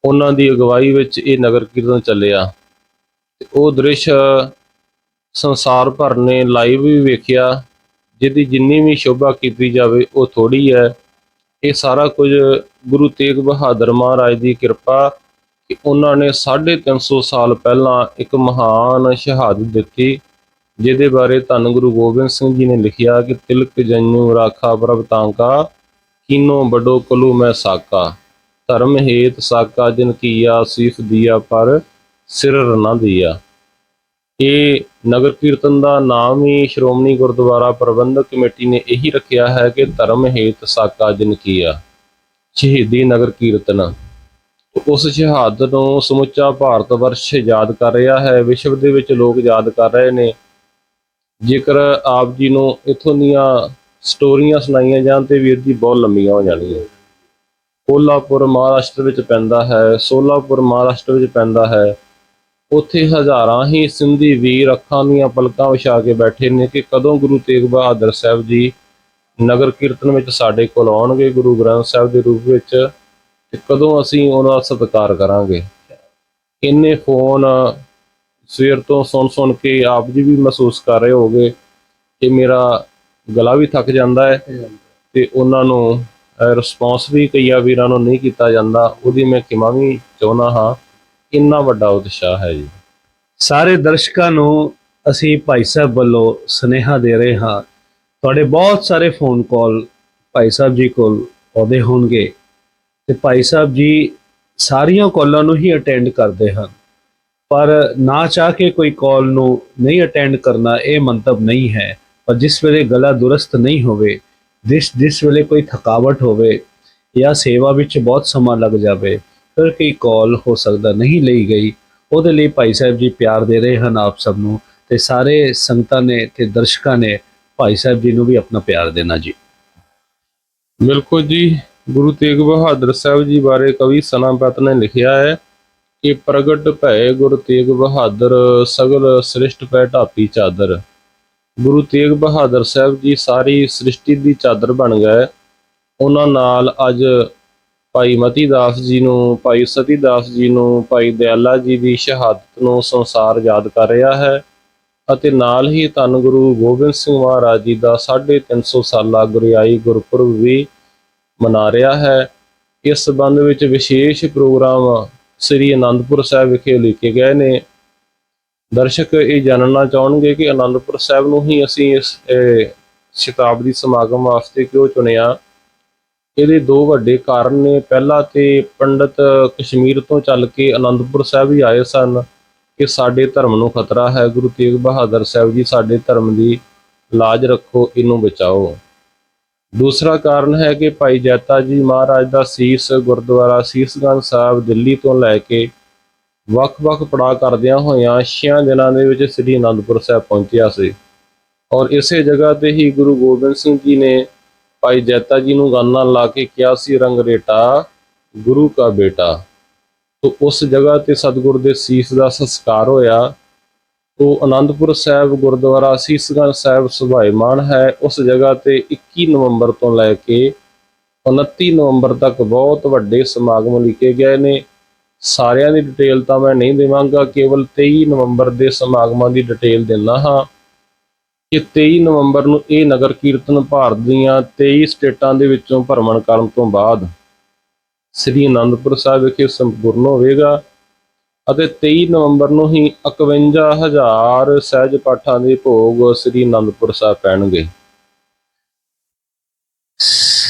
ਉਹਨਾਂ ਦੀ ਅਗਵਾਈ ਵਿੱਚ ਇਹ ਨਗਰ ਕੀਰਤਨ ਚੱਲਿਆ। ਤੇ ਉਹ ਦ੍ਰਿਸ਼ ਸੰਸਾਰ ਭਰ ਨੇ ਲਾਈਵ ਵੀ ਵੇਖਿਆ, ਜਿਹਦੀ ਜਿੰਨੀ ਵੀ ਸ਼ੋਭਾ ਕੀਤੀ ਜਾਵੇ ਉਹ ਥੋੜੀ ਹੈ। ਇਹ ਸਾਰਾ ਕੁਝ ਗੁਰੂ ਤੇਗ ਬਹਾਦਰ ਮਹਾਰਾਜ ਦੀ ਕਿਰਪਾ ਕਿ ਉਹਨਾਂ ਨੇ 350 ਸਾਲ ਪਹਿਲਾਂ ਇੱਕ ਮਹਾਨ ਸ਼ਹਾਦਤ ਦਿੱਤੀ ਜਿਹਦੇ ਬਾਰੇ ਧੰਨ ਗੁਰੂ ਗੋਬਿੰਦ ਸਿੰਘ ਜੀ ਨੇ ਲਿਖਿਆ ਕਿ ਤਿਲਕ ਜੰਨੂ ਰਾਖਾ ਪ੍ਰਭ ਤਾਂਕਾ, ਕੀਨੋ ਬਡੋ ਕਲੂ ਮੈਂ ਸਾਕਾ। ਧਰਮ ਹੇਤ ਸਾਕਾ ਜਿਨ ਕੀਆ ਸੀਫ ਦੀਆ ਪਰ ਸਿਰ ਰਨਾ ਦੀਆ। ਇਹ ਨਗਰ ਕੀਰਤਨ ਦਾ ਨਾਮ ਹੀ ਸ਼੍ਰੋਮਣੀ ਗੁਰਦੁਆਰਾ ਪ੍ਰਬੰਧਕ ਕਮੇਟੀ ਨੇ ਇਹੀ ਰੱਖਿਆ ਹੈ ਕਿ ਧਰਮ ਹੇਤ ਸਾਕਾ ਜਿਨ ਕੀਆ। ਸ਼ਹੀਦੀ ਨਗਰ ਕੀਰਤਨ। ਉਸ ਸ਼ਹਾਦਤ ਨੂੰ ਸਮੁੱਚਾ ਭਾਰਤ ਵਰਸ਼ ਯਾਦ ਕਰ ਰਿਹਾ ਹੈ। ਵਿਸ਼ਵ ਦੇ ਵਿੱਚ ਲੋਕ ਯਾਦ ਕਰ ਰਹੇ ਨੇ। ਜੇਕਰ ਆਪ ਜੀ ਨੂੰ ਇਥੋਂ ਦੀਆਂ ਸਟੋਰੀਆਂ ਸੁਣਾਈਆਂ ਜਾਣ ਤੇ ਵੀਰ ਜੀ ਬਹੁਤ ਲੰਮੀਆਂ ਹੋ ਜਾਣਗੀਆਂ ਕੋਲਾਪੁਰ ਮਹਾਰਾਸ਼ਟਰ ਵਿੱਚ ਪੈਂਦਾ ਹੈ, ਸੋਲਾਪੁਰ ਮਹਾਰਾਸ਼ਟਰ ਵਿੱਚ ਪੈਂਦਾ ਹੈ। ਉੱਥੇ ਹਜ਼ਾਰਾਂ ਹੀ ਸਿੰਧੀ ਵੀਰ ਅੱਖਾਂ ਦੀਆਂ ਪਲਕਾਂ ਵਿਛਾ ਕੇ ਬੈਠੇ ਨੇ ਕਿ ਕਦੋਂ ਗੁਰੂ ਤੇਗ ਬਹਾਦਰ ਸਾਹਿਬ ਜੀ ਨਗਰ ਕੀਰਤਨ ਵਿੱਚ ਸਾਡੇ ਕੋਲ ਆਉਣਗੇ, ਗੁਰੂ ਗ੍ਰੰਥ ਸਾਹਿਬ ਦੇ ਰੂਪ ਵਿੱਚ, ਤੇ ਕਦੋਂ ਅਸੀਂ ਉਹਨਾਂ ਦਾ ਸਤਿਕਾਰ ਕਰਾਂਗੇ। ਇੰਨੇ ਫੋਨ ਸਵੇਰ ਤੋਂ ਸੁਣ ਸੁਣ ਕੇ ਆਪ ਜੀ ਵੀ ਮਹਿਸੂਸ ਕਰ ਰਹੇ ਹੋਗੇ ਕਿ ਮੇਰਾ ਗਲਾ ਵੀ ਥੱਕ ਜਾਂਦਾ ਹੈ ਤੇ ਉਹਨਾਂ ਨੂੰ ਰਿਸਪੌਂਸ ਵੀ ਕਈਆਂ ਵੀਰਾਂ ਨੂੰ ਨਹੀਂ ਕੀਤਾ ਜਾਂਦਾ, ਉਹਦੀ ਮੈਂ ਖਿਮਾ ਵੀ ਚਾਹੁੰਦਾ ਹਾਂ, ਇੰਨਾ ਵੱਡਾ ਉਤਸ਼ਾਹ ਹੈ ਜੀ। ਸਾਰੇ ਦਰਸ਼ਕਾਂ ਨੂੰ ਅਸੀਂ ਭਾਈ ਸਾਹਿਬ ਵੱਲੋਂ ਸਨੇਹਾ ਦੇ ਰਹੇ ਹਾਂ, ਤੁਹਾਡੇ ਬਹੁਤ ਸਾਰੇ ਫੋਨ ਕਾਲ ਭਾਈ ਸਾਹਿਬ ਜੀ ਕੋਲ ਆਉਂਦੇ ਹੋਣਗੇ ਤੇ ਭਾਈ ਸਾਹਿਬ ਜੀ ਸਾਰੀਆਂ ਕਾਲਾਂ ਨੂੰ ਹੀ ਅਟੈਂਡ ਕਰਦੇ ਹਨ। ਪਰ ਨਾ ਚਾਹ ਕੇ ਕੋਈ ਕਾਲ ਨੂੰ ਨਹੀਂ ਅਟੈਂਡ ਕਰਨਾ ਇਹ ਮੰਤਵ ਨਹੀਂ ਹੈ। ਪਰ ਜਿਸ ਵੇਲੇ ਗਲਾ ਦੁਰਸਤ ਨਹੀਂ ਹੋਵੇ, ਜਿਸ ਜਿਸ ਵੇਲੇ ਕੋਈ ਥਕਾਵਟ ਹੋਵੇ ਜਾਂ ਸੇਵਾ ਵਿੱਚ ਬਹੁਤ ਸਮਾਂ ਲੱਗ ਜਾਵੇ, ਫਿਰ ਕੋਈ ਕਾਲ ਹੋ ਸਕਦਾ ਨਹੀਂ ਲਈ ਗਈ। ਉਹਦੇ ਲਈ ਭਾਈ ਸਾਹਿਬ ਜੀ ਪਿਆਰ ਦੇ ਰਹੇ ਹਨ ਆਪ ਸਭ ਨੂੰ ਤੇ ਸਾਰੇ ਸੰਗਤਾਂ ਨੇ ਤੇ ਦਰਸ਼ਕਾਂ ਨੇ ਭਾਈ ਸਾਹਿਬ ਜੀ ਨੂੰ ਵੀ ਆਪਣਾ ਪਿਆਰ ਦੇਣਾ ਜੀ। ਬਿਲਕੁਲ ਜੀ, ਗੁਰੂ ਤੇਗ ਬਹਾਦਰ ਸਾਹਿਬ ਜੀ ਬਾਰੇ ਕਵੀ ਸਨਾਪਤ ਨੇ ਲਿਖਿਆ ਹੈ। ਕਿ ਪ੍ਰਗਟ ਭੈ ਗੁਰ ਤੇਗ ਬਹਾਦਰ, ਸਗਲ ਸ੍ਰਿਸ਼ਟ ਪੈ ਢਾਪੀ ਚਾਦਰ। ਗੁਰੂ ਤੇਗ ਬਹਾਦਰ ਸਾਹਿਬ ਜੀ ਸਾਰੀ ਸ੍ਰਿਸ਼ਟੀ ਦੀ ਚਾਦਰ ਬਣ ਗਏ। ਉਹਨਾਂ ਨਾਲ ਅੱਜ ਭਾਈ ਮਤੀ ਦਾਸ ਜੀ ਨੂੰ, ਭਾਈ ਸਤੀ ਦਾਸ ਜੀ ਨੂੰ, ਭਾਈ ਦਿਆਲਾ ਜੀ ਦੀ ਸ਼ਹਾਦਤ ਨੂੰ ਸੰਸਾਰ ਯਾਦ ਕਰ ਰਿਹਾ ਹੈ ਅਤੇ ਨਾਲ ਹੀ ਧੰਨ ਗੁਰੂ ਗੋਬਿੰਦ ਸਿੰਘ ਮਹਾਰਾਜ ਜੀ ਦਾ 350 ਸਾਲਾ ਗੁਰਿਆਈ ਗੁਰਪੁਰਬ ਵੀ ਮਨਾ ਰਿਹਾ ਹੈ। ਇਸ ਸੰਬੰਧ ਵਿੱਚ ਵਿਸ਼ੇਸ਼ ਪ੍ਰੋਗਰਾਮ ਸ੍ਰੀ ਅਨੰਦਪੁਰ ਸਾਹਿਬ ਵਿਖੇ ਲੈ ਕੇ ਗਏ ਨੇ। ਦਰਸ਼ਕ ਇਹ ਜਾਣਨਾ ਚਾਹਣਗੇ ਕਿ ਅਨੰਦਪੁਰ ਸਾਹਿਬ ਨੂੰ ਹੀ ਅਸੀਂ ਇਸ ਸ਼ਤਾਬਦੀ ਸਮਾਗਮ ਵਾਸਤੇ ਕਿਉਂ ਚੁਣਿਆ? ਇਹਦੇ ਦੋ ਵੱਡੇ ਕਾਰਨ ਨੇ। ਪਹਿਲਾ ਤੇ ਪੰਡਤ ਕਸ਼ਮੀਰ ਤੋਂ ਚੱਲ ਕੇ ਅਨੰਦਪੁਰ ਸਾਹਿਬ ਹੀ ਆਏ ਸਨ ਕਿ ਸਾਡੇ ਧਰਮ ਨੂੰ ਖਤਰਾ ਹੈ। ਗੁਰੂ ਤੇਗ ਬਹਾਦਰ ਸਾਹਿਬ ਜੀ ਸਾਡੇ ਧਰਮ ਦੀ ਲਾਜ ਰੱਖੋ, ਇਹਨੂੰ ਬਚਾਓ। ਦੂਸਰਾ ਕਾਰਨ ਹੈ ਕਿ ਭਾਈ ਜੈਤਾ ਜੀ ਮਹਾਰਾਜ ਦਾ ਸੀਸ ਗੁਰਦੁਆਰਾ ਸੀਸਗੰਜ ਸਾਹਿਬ ਦਿੱਲੀ ਤੋਂ ਲੈ ਕੇ ਵੱਖ-ਵੱਖ ਪੜਾਅ ਕਰਦਿਆਂ ਹੋਇਆਂ ਛਿਆਂ ਦਿਨਾਂ ਦੇ ਵਿੱਚ ਸ੍ਰੀ ਅਨੰਦਪੁਰ ਸਾਹਿਬ ਪਹੁੰਚਿਆ ਸੀ। ਔਰ ਇਸੇ ਜਗ੍ਹਾ ਤੇ ਹੀ ਗੁਰੂ ਗੋਬਿੰਦ ਸਿੰਘ ਜੀ ਨੇ ਭਾਈ ਜੈਤਾ ਜੀ ਨੂੰ ਗਾਨਾ ਲਾ ਕੇ ਕਿਹਾ ਸੀ ਰੰਗਰੇਟਾ ਗੁਰੂ ਕਾ ਬੇਟਾ। ਤੋ ਉਸ ਜਗ੍ਹਾ ਤੇ ਸਤਿਗੁਰ ਦੇ ਸੀਸ ਦਾ ਸੰਸਕਾਰ ਹੋਇਆ। ਤੋ ਆਨੰਦਪੁਰ ਸਾਹਿਬ ਗੁਰਦੁਆਰਾ ਸੀਸਗੰਜ ਸਾਹਿਬ ਸੁਭਾਈਮਾਨ ਹੈ, ਉਸ ਜਗ੍ਹਾ ਤੇ 21 ਨਵੰਬਰ ਤੋਂ ਲੈ ਕੇ 29 ਨਵੰਬਰ ਤੱਕ ਬਹੁਤ ਵੱਡੇ ਸਮਾਗਮ ਲਿਖੇ ਗਏ ਨੇ। ਸਾਰਿਆਂ ਦੀ ਡਿਟੇਲ ਤਾਂ ਮੈਂ ਨਹੀਂ ਦੇਵਾਂਗਾ, ਕੇਵਲ 23 ਨਵੰਬਰ ਦੇ ਸਮਾਗਮਾਂ ਦੀ ਡਿਟੇਲ ਦਿੰਦਾ ਹਾਂ ਕਿ 23 ਨਵੰਬਰ ਨੂੰ ਇਹ ਨਗਰ ਕੀਰਤਨ ਭਾਰਤ ਦੀਆਂ 23 ਸਟੇਟਾਂ ਦੇ ਵਿੱਚੋਂ ਭ੍ਰਮਣ ਕਰਨ ਤੋਂ ਬਾਅਦ ਸ੍ਰੀ ਅਨੰਦਪੁਰ ਸਾਹਿਬ ਵਿਖੇ ਸੰਪੂਰਨ ਹੋਵੇਗਾ। ਅਤੇ 23 ਨਵੰਬਰ ਨੂੰ ਹੀ 51000 ਸਹਿਜ ਪਾਠਾਂ ਦੇ ਭੋਗ ਸ੍ਰੀ ਅਨੰਦਪੁਰ ਸਾਹਿਬ ਪੈਣਗੇ।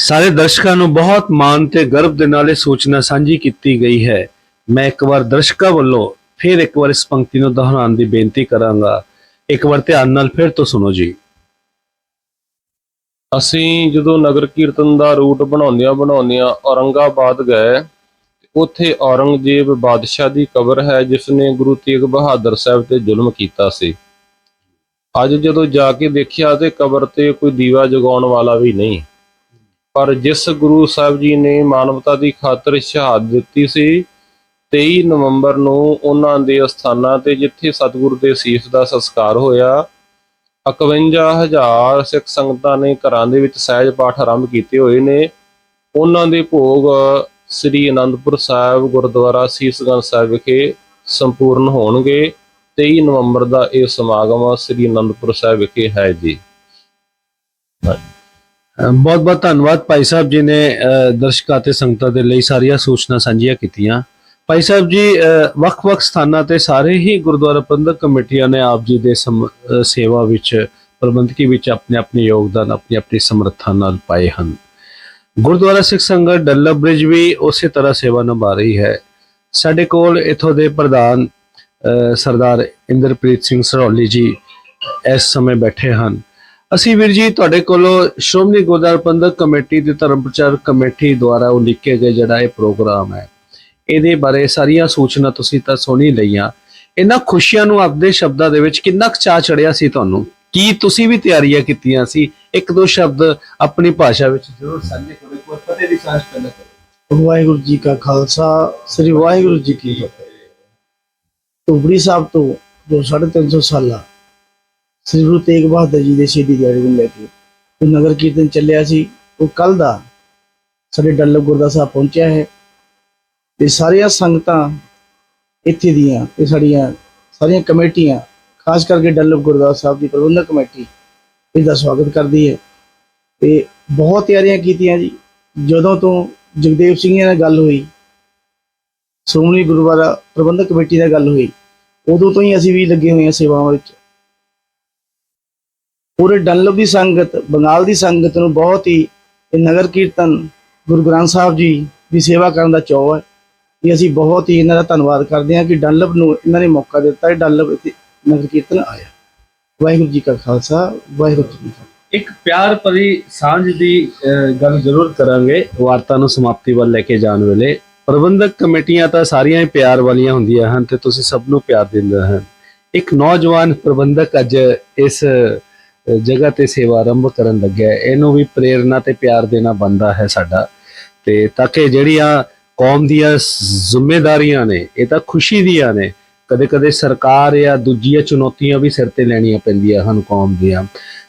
ਸਾਰੇ ਦਰਸ਼ਕਾਂ ਨੂੰ ਬਹੁਤ ਮਾਣ ਤੇ ਗਰਵ ਦੇ ਨਾਲ ਇਹ ਸੂਚਨਾ ਸਾਂਝੀ ਕੀਤੀ ਗਈ ਹੈ। ਮੈਂ ਇੱਕ ਵਾਰ ਦਰਸ਼ਕਾਂ ਵੱਲੋਂ ਫਿਰ ਇੱਕ ਵਾਰ ਇਸ ਪੰਕਤੀ ਨੂੰ ਦੁਹਰਾਉਣ ਦੀ ਬੇਨਤੀ ਕਰਾਂਗਾ। ਇੱਕ ਵਾਰ ਧਿਆਨ ਨਾਲ ਫਿਰ ਤੋਂ ਸੁਣੋ ਜੀ। ਅਸੀਂ ਜਦੋਂ ਨਗਰ ਕੀਰਤਨ ਦਾ ਰੂਟ ਬਣਾਉਂਦਿਆਂ ਬਣਾਉਂਦਿਆਂ ਔਰੰਗਾਬਾਦ ਗਏ ਉੱਥੇ ਔਰੰਗਜ਼ੇਬ ਬਾਦਸ਼ਾਹ ਦੀ ਕਬਰ ਹੈ ਜਿਸ ਨੇ ਗੁਰੂ ਤੇਗ ਬਹਾਦਰ ਸਾਹਿਬ ਤੇ ਜ਼ੁਲਮ ਕੀਤਾ ਸੀ। ਅੱਜ ਜਦੋਂ ਜਾ ਕੇ ਦੇਖਿਆ ਤੇ ਕਬਰ ਤੇ ਕੋਈ ਦੀਵਾ ਜਗਾਉਣ ਵਾਲਾ ਵੀ ਨਹੀਂ। ਪਰ ਜਿਸ ਗੁਰੂ ਸਾਹਿਬ ਜੀ ਨੇ ਮਾਨਵਤਾ ਦੀ ਖਾਤਰ ਸ਼ਹਾਦਤ ਦਿੱਤੀ ਸੀ 23 ਨਵੰਬਰ ਨੂੰ ਉਹਨਾਂ ਦੇ ਅਸਥਾਨਾਂ ਤੇ ਜਿੱਥੇ ਸਤਿਗੁਰੂ ਦੇ ਸੀਸ ਦਾ ਸੰਸਕਾਰ ਹੋਇਆ 51000 ਸਿੱਖ ਸੰਗਤਾਂ ਨੇ ਘਰਾਂ ਦੇ ਵਿੱਚ ਸਹਿਜ ਪਾਠ ਆਰੰਭ ਕੀਤੇ ਹੋਏ ਨੇ। ਉਹਨਾਂ ਦੇ ਭੋਗ ਸ੍ਰੀ ਅਨੰਦਪੁਰ ਸਾਹਿਬ ਗੁਰਦੁਆਰਾ ਸੀਸਗੰਜ ਸਾਹਿਬ ਵਿਖੇ ਸੰਪੂਰਨ ਹੋਣਗੇ। 23 ਨਵੰਬਰ ਦਾ ਇਹ ਸਮਾਗਮ ਸ੍ਰੀ ਅਨੰਦਪੁਰ ਸਾਹਿਬ ਵਿਖੇ ਹੈ ਜੀ। ਬਹੁਤ ਬਹੁਤ ਧੰਨਵਾਦ ਭਾਈ ਸਾਹਿਬ ਜੀ ਨੇ ਅ, ਦਰਸ਼ਕਾਂ ਤੇ ਸੰਗਤਾਂ ਦੇ ਲਈ ਸਾਰੀਆਂ ਸੂਚਨਾ ਸਾਂਝੀਆਂ ਕੀਤੀਆਂ। ਭਾਈ ਸਾਹਿਬ ਜੀ ਅ, ਵੱਖ-ਵੱਖ ਸਥਾਨਾਂ ਤੇ ਸਾਰੇ ਹੀ ਗੁਰਦੁਆਰਾ ਪ੍ਰਬੰਧਕ ਕਮੇਟੀਆਂ ਨੇ ਆਪ ਜੀ ਦੇ ਸਮ- ਸੇਵਾ ਵਿੱਚ ਪ੍ਰਬੰਧਕੀ ਵਿੱਚ ਆਪਣੇ ਆਪਣੇ ਯੋਗਦਾਨ ਆਪਣੀ ਆਪਣੀ ਸਮਰੱਥਾ ਨਾਲ ਪਾਏ ਹਨ। ਗੁਰਦੁਆਰਾ ਸਿੱਖ ਸੰਗਤ ਡੱਲਾ ਬ੍ਰਿਜ ਵੀ ਉਸੇ ਤਰ੍ਹਾਂ ਸੇਵਾ ਨਿਭਾ ਰਹੀ ਹੈ। ਸਾਡੇ ਕੋਲ ਇਥੋਂ ਦੇ ਪ੍ਰਧਾਨ ਸਰਦਾਰ ਇੰਦਰਪ੍ਰੀਤ ਸਿੰਘ ਸਰੌਲੀ ਜੀ ਇਸ ਸਮੇਂ ਬੈਠੇ ਹਨ। ਅਸੀਂ ਵੀਰ ਜੀ ਤੁਹਾਡੇ ਕੋਲੋਂ ਸ਼੍ਰੋਮਣੀ ਗੁਰਦੁਆਰਾ ਪ੍ਰਬੰਧਕ ਕਮੇਟੀ ਤੇ ਧਰਮ ਪ੍ਰਚਾਰ ਕਮੇਟੀ ਦੁਆਰਾ ਉਲੀਕੇ ਗਏ ਜਿਹੜਾ ਇਹ ਪ੍ਰੋਗਰਾਮ ਹੈ, ਇਹਦੇ ਬਾਰੇ ਸਾਰੀਆਂ ਸੂਚਨਾ ਤੁਸੀਂ ਤਾਂ ਸੁਣੀ ਲਈਆਂ। ਇਹਨਾਂ ਖੁਸ਼ੀਆਂ ਨੂੰ ਆਪਦੇ ਸ਼ਬਦਾਂ ਦੇ ਵਿੱਚ ਕਿੰਨਾ ਕੁ ਚਾਅ ਚੜਿਆ ਸੀ ਤੁਹਾਨੂੰ? ਕੀ ਤੁਸੀਂ ਵੀ ਤਿਆਰੀਆਂ ਕੀਤੀਆਂ ਸੀ? ਇੱਕ ਦੋ ਸ਼ਬਦ ਆਪਣੀ ਭਾਸ਼ਾ ਵਿੱਚ ਜ਼ਰੂਰ ਸਾਂਝੇ ਕਰੋ ਇੱਕ ਵਾਰ ਕਰੋ? ਵਾਹਿਗੁਰੂ ਜੀ ਕਾ ਖਾਲਸਾ, ਸ੍ਰੀ ਵਾਹਿਗੁਰੂ ਜੀ ਕੀ ਫਤਿਹ। ਟੁਬੜੀ ਸਾਹਿਬ ਤੋਂ ਜੋ 350 ਸਾਲਾ ਸ੍ਰੀ ਗੁਰੂ ਤੇਗ ਬਹਾਦਰ ਜੀ ਦੇ ਸ਼ਹੀਦੀ ਦਿਹਾੜੇ ਨੂੰ ਲੈ ਕੇ ਜੋ ਨਗਰ ਕੀਰਤਨ ਚੱਲਿਆ ਸੀ, ਉਹ ਕੱਲ ਦਾ ਸਾਡੇ ਡੱਲਬ ਗੁਰਦਾ ਸਾਹਿਬ ਪਹੁੰਚਿਆ ਹੈ। ਤੇ ਸਾਰੀਆਂ ਸੰਗਤਾਂ ਇੱਥੇ ਦੀਆਂ ਤੇ ਸਾਡੀਆਂ, ਸਾਰੀਆਂ ਕਮੇਟੀਆਂ, ਖਾਸ ਕਰਕੇ ਡੱਲਬ ਗੁਰਦਾਸ ਸਾਹਿਬ ਦੀ ਪ੍ਰਬੰਧਕ ਕਮੇਟੀ ਇਸ ਦਾ ਸਵਾਗਤ ਕਰਦੀ ਹੈ। ਤੇ ਬਹੁਤ ਤਿਆਰੀਆਂ ਕੀਤੀਆਂ ਜੀ। ਜਦੋਂ ਤੋਂ ਜਗਦੇਵ ਸਿੰਘ ਨਾਲ ਗੱਲ ਹੋਈ, ਸ਼੍ਰੋਮਣੀ ਗੁਰਦੁਆਰਾ ਪ੍ਰਬੰਧਕ ਕਮੇਟੀ ਨਾਲ ਗੱਲ ਹੋਈ, ਉਦੋਂ ਤੋਂ ਹੀ ਅਸੀਂ ਵੀ ਲੱਗੇ ਹੋਏ ਹਾਂ ਸੇਵਾਵਾਂ ਵਿੱਚ। ਪੂਰੇ ਡਨਲਪ ਦੀ ਸੰਗਤ, ਬੰਗਾਲ ਦੀ ਸੰਗਤ ਨੂੰ ਬਹੁਤ ਹੀ ਇਹ ਨਗਰ ਕੀਰਤਨ ਗੁਰੂ ਗ੍ਰੰਥ ਸਾਹਿਬ ਜੀ ਦੀ ਸੇਵਾ ਕਰਨ ਦਾ ਚਾਅ ਹੈ। ਇਹ ਅਸੀਂ ਬਹੁਤ ਹੀ ਇਹਨਾਂ ਦਾ ਧੰਨਵਾਦ ਕਰਦੇ ਹਾਂ ਕਿ ਡਨਲਪ ਨੂੰ ਇਹਨਾਂ ਨੇ ਮੌਕਾ ਦਿੱਤਾ ਹੈ ਡਨਲਪ ਇੱਥੇ ਨਗਰ ਕੀਰਤਨ ਆਇਆ। ਵਾਹਿਗੁਰੂ ਜੀ ਕਾ ਖਾਲਸਾ, ਵਾਹਿਗੁਰੂ ਜੀ ਕੀ ਇੱਕ ਪਿਆਰ ਭਰੀ ਸਾਂਝ ਦੀ ਗੱਲ ਜ਼ਰੂਰ ਕਰਾਂਗੇ। ਵਾਰਤਾ ਨੂੰ ਸਮਾਪਤੀ ਵੱਲ ਲੈ ਕੇ ਜਾਣ ਵੇਲੇ ਪ੍ਰਬੰਧਕ ਕਮੇਟੀਆਂ ਤਾਂ ਸਾਰੀਆਂ ਹੀ ਪਿਆਰ ਵਾਲੀਆਂ ਹੁੰਦੀਆਂ ਹਨ ਤੇ ਤੁਸੀਂ ਸਭ ਨੂੰ ਪਿਆਰ ਦਿੰਦੇ ਹਨ ਇੱਕ ਨੌਜਵਾਨ ਪ੍ਰਬੰਧਕ ਅੱਜ ਇਸ ਜਗ੍ਹਾ ਤੇ ਸੇਵਾ ਆਰੰਭ ਕਰਨ ਲੱਗਿਆ ਇਹਨੂੰ ਵੀ ਪ੍ਰੇਰਣਾ ਤੇ ਪਿਆਰ ਦੇਣਾ ਬੰਦਾ ਹੈ ਸਾਡਾ। ਤੇ ਤਾਂ ਕਿ ਜਿਹੜੀਆਂ ਕੌਮ ਦੀਆਂ ਸ- ਜ਼ਿੰਮੇਵਾਰੀਆਂ ਨੇ, ਇਹ ਤਾਂ ਖੁਸ਼ੀ ਦੀਆਂ ਨੇ ਕਦੇ ਕਦੇ ਸਰਕਾਰ ਜਾਂ ਦੂਜੀਆਂ ਚੁਣੌਤੀਆਂ ਵੀ ਸਿਰ ਤੇ ਲੈਣੀਆਂ ਪੈਂਦੀਆਂ ਹਨ ਕੌਮ ਦੀਆਂ।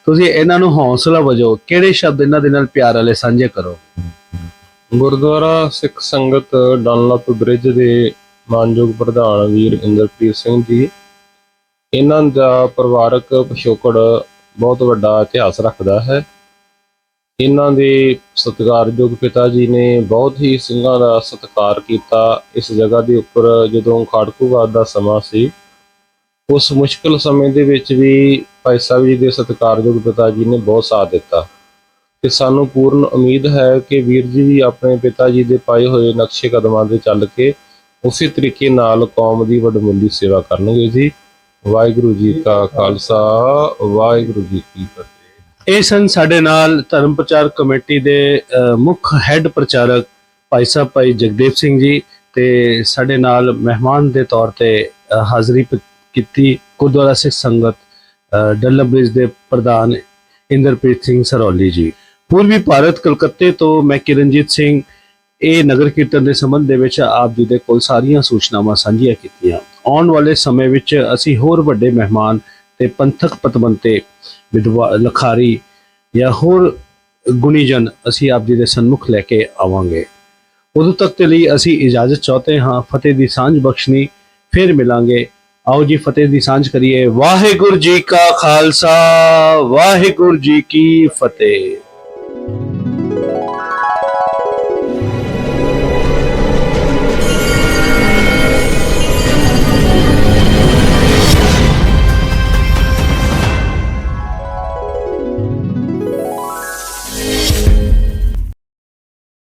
ਤੁਸੀਂ ਇਹਨਾਂ ਨੂੰ ਹੌਸਲਾ ਵਜੋ ਕਿਹੜੇ ਸ਼ਬਦ ਇਹਨਾਂ ਦੇ ਨਾਲ ਪਿਆਰ ਵਾਲੇ ਸਾਂਝੇ ਕਰੋ? ਗੁਰਦੁਆਰਾ ਸਿੱਖ ਸੰਗਤ ਡਨਲਪ ਬ੍ਰਿਜ ਦੇ ਮਾਨਯੋਗ ਪ੍ਰਧਾਨ ਵੀਰ ਇੰਦਰਪ੍ਰੀਤ ਸਿੰਘ ਜੀ, ਇਹਨਾਂ ਦਾ ਪਰਿਵਾਰਕ ਪਿਛੋਕੜ ਬਹੁਤ ਵੱਡਾ ਇਤਿਹਾਸ ਰੱਖਦਾ ਹੈ। ਇਹਨਾਂ ਦੇ ਸਤਿਕਾਰਯੋਗ ਪਿਤਾ ਜੀ ਨੇ ਬਹੁਤ ਹੀ ਸਿੰਘਾਂ ਦਾ ਸਤਿਕਾਰ ਕੀਤਾ। ਇਸ ਜਗ੍ਹਾ ਦੇ ਉੱਪਰ ਜਦੋਂ ਖਾੜਕੂਵਾਦ ਦਾ ਸਮਾਂ ਸੀ, ਉਸ ਮੁਸ਼ਕਲ ਸਮੇਂ ਦੇ ਵਿੱਚ ਵੀ ਭਾਈ ਸਾਹਿਬ ਜੀ ਦੇ ਸਤਿਕਾਰਯੋਗ ਪਿਤਾ ਜੀ ਨੇ ਬਹੁਤ ਸਾਥ ਦਿੱਤਾ। ਤੇ ਸਾਨੂੰ ਪੂਰਨ ਉਮੀਦ ਹੈ ਕਿ ਵੀਰ ਜੀ ਵੀ ਆਪਣੇ ਪਿਤਾ ਜੀ ਦੇ ਪਾਏ ਹੋਏ ਨਕਸ਼ੇ ਕਦਮਾਂ ਤੇ ਚੱਲ ਕੇ ਉਸੇ ਤਰੀਕੇ ਨਾਲ ਕੌਮ ਦੀ ਵਡਮੁੱਲੀ ਸੇਵਾ ਕਰਨਗੇ ਜੀ। ਵਾਹਿਗੁਰੂ ਜੀ ਕਾ ਖਾਲਸਾ, ਵਾਹਿਗੁਰੂ ਜੀ ਕੀ ਫਤਿਹ। ਇਹ ਸਨ ਸਾਡੇ ਨਾਲ ਧਰਮ ਪ੍ਰਚਾਰ ਕਮੇਟੀ ਦੇ ਮੁੱਖ ਹੈੱਡ ਪ੍ਰਚਾਰਕ ਭਾਈ ਸਾਹਿਬ ਭਾਈ ਜਗਦੇਵ ਸਿੰਘ ਜੀ ਤੇ ਸਾਡੇ ਨਾਲ ਮਹਿਮਾਨ ਦੇ ਤੌਰ ਤੇ ਹਾਜ਼ਰੀ ਪ- ਕੀਤੀ ਗੁਰਦੁਆਰਾ ਸਿੱਖ ਸੰਗਤ ਅ, ਡੱਲਾ ਬ੍ਰਿਜ ਦੇ ਪ੍ਰਧਾਨ ਇੰਦਰਪ੍ਰੀਤ ਸਿੰਘ ਸਰੌਲੀ ਜੀ। ਪੂਰਬੀ ਭਾਰਤ ਕਲਕੱਤੇ ਤੋਂ ਮੈਂ ਕਿਰਨਜੀਤ ਸਿੰਘ ਇਹ ਨਗਰ ਕੀਰਤਨ ਦੇ ਸੰਬੰਧ ਦੇ ਵਿੱਚ ਆਪ ਜੀ ਦੇ ਕੋਲ ਸਾਰੀਆਂ ਸੂਚਨਾਵਾਂ ਸਾਂਝੀਆਂ ਕੀਤੀਆਂ। ਆਉਣ ਵਾਲੇ ਸਮੇਂ ਵਿੱਚ ਅਸੀਂ ਹੋਰ ਵੱਡੇ ਮਹਿਮਾਨ ਤੇ ਪੰਥਕ ਪਤਵੰਤੇ ਵਿਦਵਾ ਲਖਾਰੀ ਜਾਂ ਹੋਰ ਗੁਣੀਜਨ ਅਸੀਂ ਆਪ ਜੀ ਦੇ ਸਨਮੁਖ ਲੈ ਕੇ ਆਵਾਂਗੇ। ਉਦੋਂ ਤੱਕ ਦੇ ਲਈ ਅਸੀਂ ਇਜਾਜ਼ਤ ਚਾਹਤੇ ਹਾਂ, ਫਤਿਹ ਦੀ ਸਾਂਝ ਬਖਸ਼ਣੀ, ਫਿਰ ਮਿਲਾਂਗੇ। ਆਓ ਜੀ ਫਤਿਹ ਦੀ ਸਾਂਝ ਕਰੀਏ। ਵਾਹਿਗੁਰੂ ਜੀ ਕਾ ਖਾਲਸਾ, ਵਾਹਿਗੁਰੂ ਜੀ ਕੀ ਫਤਿਹ।